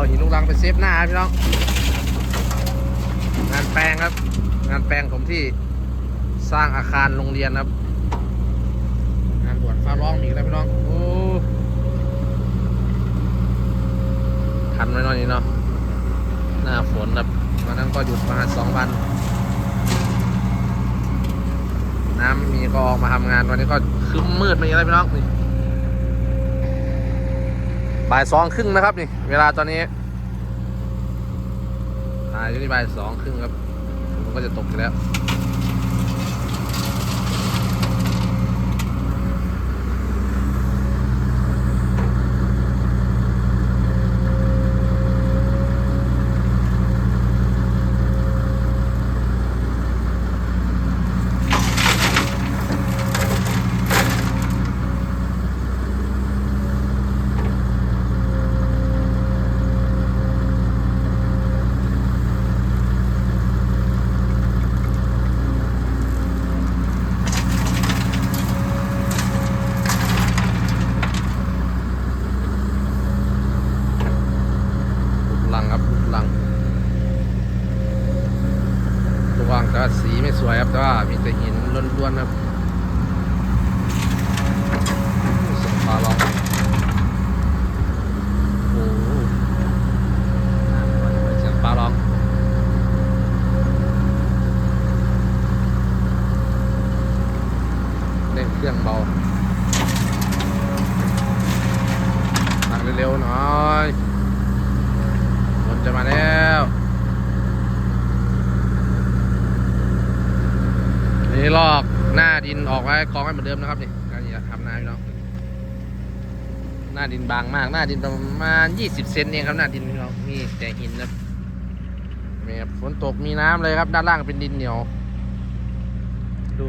เอาหินลูกรังไปเซฟหน้าพี่น้อง งานแปลงครับ งานแปลงผมที่สร้างอาคารโรงเรียนครับ งานบวชฟ้าร้องมีอีกแล้วพี่น้อง โอ้ทันไว้นอยนี่เนาะ หน้าฝนครับวันนั้นก็หยุดมาสองวัน น้ำมีก็ออกมาทำงานวันนี้ก็คึ้มมืดมาอีกแล้วพี่น้องนี่ บ่ายสองครึ่งนะครับนี่ เวลาตอนนี้อ่าอยู่ที่บ่ายสองครึ่งครับผมก็จะตกแล้ว ลูก ลังรับลูกลังตัววางแต่สีไม่สวยครับ แต่ว่ามีแต่หินล้วนๆครับสียงฟ้าร้องโอ้เสียงฟ้าร้องเร่งเครื่องเบาหนักเร็วๆหน่อย จะมาแล้วนี่ลอกหน้าดินออกไว้กองไว้เหมือนเดิมนะครับนี่การนี่ทำนาพี่น้องหน้าดินบางมาก หน้าดินประมาณ 20 เซนเองครับหน้าดินพี่น้องมีแต่หินนะครับนี่ครับฝนตกมีน้ำเลยครับ ด้านล่างเป็นดินเหนียว ดู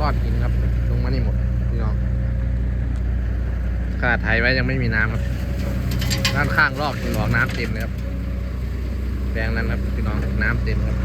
รอดหินครับ ลงมานี่หมดพี่น้องขนาดไถไว้ยังไม่มีน้ำครับ ด้านข้างรอบถึงออกน้ำเต็มเลยครับแปลงนั้นครับพี่น้องน้ำเต็มครับ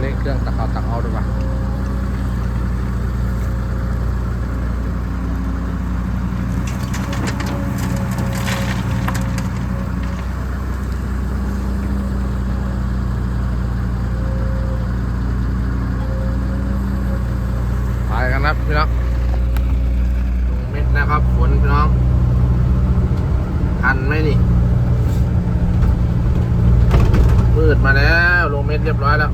เล่นเครื่องตักเอาตักเอาดีกว่าไปกัน ครับพี่น้องเม็ดนะครับฝนพี่น้อง ทันไหมนี่มืดมาแล้ว ลงเม็ดเรียบร้อยแล้ว